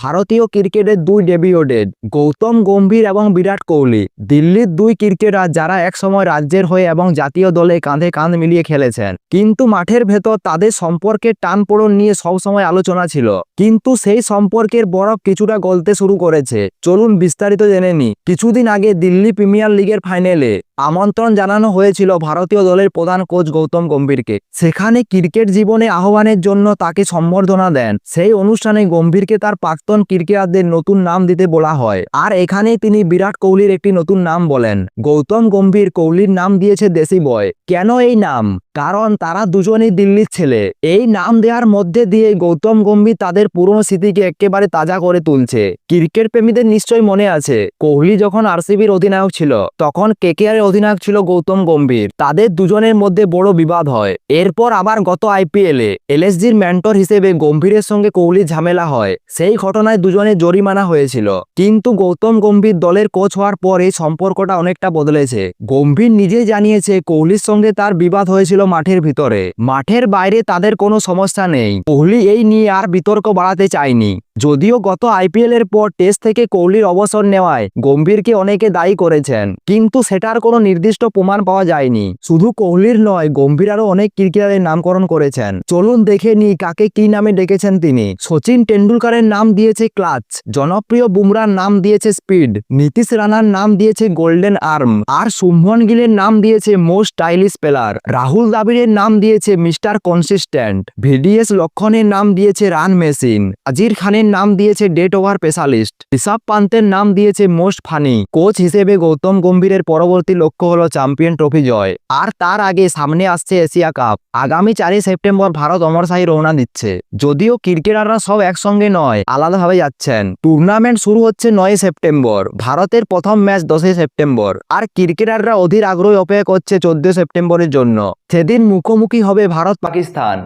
ভারতীয় ক্রিকেটের দুই ডেবিওডেড গৌতম গম্ভীর এবং বিরাট কোহলি। দিল্লির দুই ক্রিকেটার যারা একসময় রাজ্যের হয়ে এবং জাতীয় দলে কাঁধে কাঁধ মিলিয়ে খেলেছেন। কিন্তু মাঠের ভেতর তাদের সম্পর্কের টানপোড়ন নিয়ে সবসময় আলোচনা ছিল। কিন্তু সেই সম্পর্কের বরফ কিছুটা গলতে শুরু করেছে। চলুন বিস্তারিত জেনে নি। কিছুদিন আগে দিল্লি প্রিমিয়ার লিগের ফাইনালে আমন্ত্রণ জানানো হয়েছিল ভারতীয় দলের প্রধান কোচ গৌতম গম্ভীরকে। সেখানে ক্রিকেট জীবনে আহ্বানের জন্য তাকে সম্বর্ধনা দেন। সেই অনুষ্ঠানে গম্ভীরকে তার প্রাক্তন ক্রিকেটারদের নতুন নাম দিতে বলা হয়। আর এখানেই তিনি বিরাট কোহলির একটি নতুন নাম বলেন। গৌতম গম্ভীর কোহলির নাম দিয়েছে দেশি বয়। কেন এই নাম? কারণ তারা দুজনেই দিল্লির ছেলে। এই নাম দেওয়ার মধ্যে দিয়ে গৌতম গম্ভীর তাদের পুরনো স্মৃতিকে একেবারে তাজা করে তুলছে। ক্রিকেট প্রেমীদের নিশ্চয়ই মনে আছে, কোহলি যখন আরসিবির অধিনায়ক ছিল, তখন কেকেআর এর অধিনায়ক ছিল গৌতম গম্ভীর। তাদের দুজনের মধ্যে বড় বিবাদ হয়। এরপর আবার গত আইপিএলে, এলএসজির মেন্টর হিসেবে গম্ভীরের সঙ্গে কোহলির ঝামেলা হয়। সেই ঘটনায় দুজনে জরিমানা হয়েছিল। কিন্তু গৌতম গম্ভীর দলের কোচ হওয়ার পর এই সম্পর্কটা অনেকটা বদলেছে। গম্ভীর নিজেই জানিয়েছে, কোহলির সঙ্গে তার বিবাদ হয়েছিল মাঠের ভিতরে। মাঠের বাইরে তাদের কোনো সমস্যা নেই। কোহলি এই নিয়ে আর বিতর্ক বাড়াতে চায়নি। যদিও গত আইপিএল এর পর টেস্ট থেকে কোহলির অবসর নেওয়ায় গম্ভীরকে অনেকে দায়ী করেছেন, কিন্তু সেটার কোনো নির্দিষ্ট প্রমাণ পাওয়া যায়নি। শুধু কোহলির নয়, গম্ভীর আরও অনেক ক্রিকেটারের নামকরণ করেছেন। চলুন দেখে নি কাকে কি নামে ডেকেছেন তিনি। সচিন টেন্ডুলকারের নাম দিয়েছে ক্লাচ, জনপ্রিয় বুমরার নাম দিয়েছে স্পিড, নীতিশ রানার নাম দিয়েছে গোল্ডেন আর্ম, আর শুভমন গিলের নাম দিয়েছে মোস্ট স্টাইলিশ প্লেয়ার। রাহুল দ্রাবিড়ের নাম দিয়েছে মিস্টার কনসিস্ট্যান্ট ভিডিএস লক্ষণের নাম দিয়েছে রান মেশিন। আজির খানের নাম দিয়েছে ডেট ওভার স্পেশালিস্ট ঋষভ পান্তের নাম দিয়েছে মোস্ট ফানি কোচ হিসেবে গৌতম গম্ভীরের পরবর্তী লক্ষ্য হলো চ্যাম্পিয়ন ট্রফি জয়। আর তার আগে সামনে আসছে এশিয়া কাপ আগামী চারই সেপ্টেম্বর ভারত অমরশাহী রওনা দিচ্ছে। যদিও ক্রিকেটাররা সব একসঙ্গে নয়, আলাদাভাবে যাচ্ছেন। টুর্নামেন্ট শুরু হচ্ছে নয় সেপ্টেম্বর ভারতের প্রথম ম্যাচ দশই সেপ্টেম্বর আর ক্রিকেটাররা অধীর আগ্রহে অপেক্ষা করছে চোদ্দ সেপ্টেম্বরের জন্য। সেদিন মুখোমুখি হবে ভারত পাকিস্তান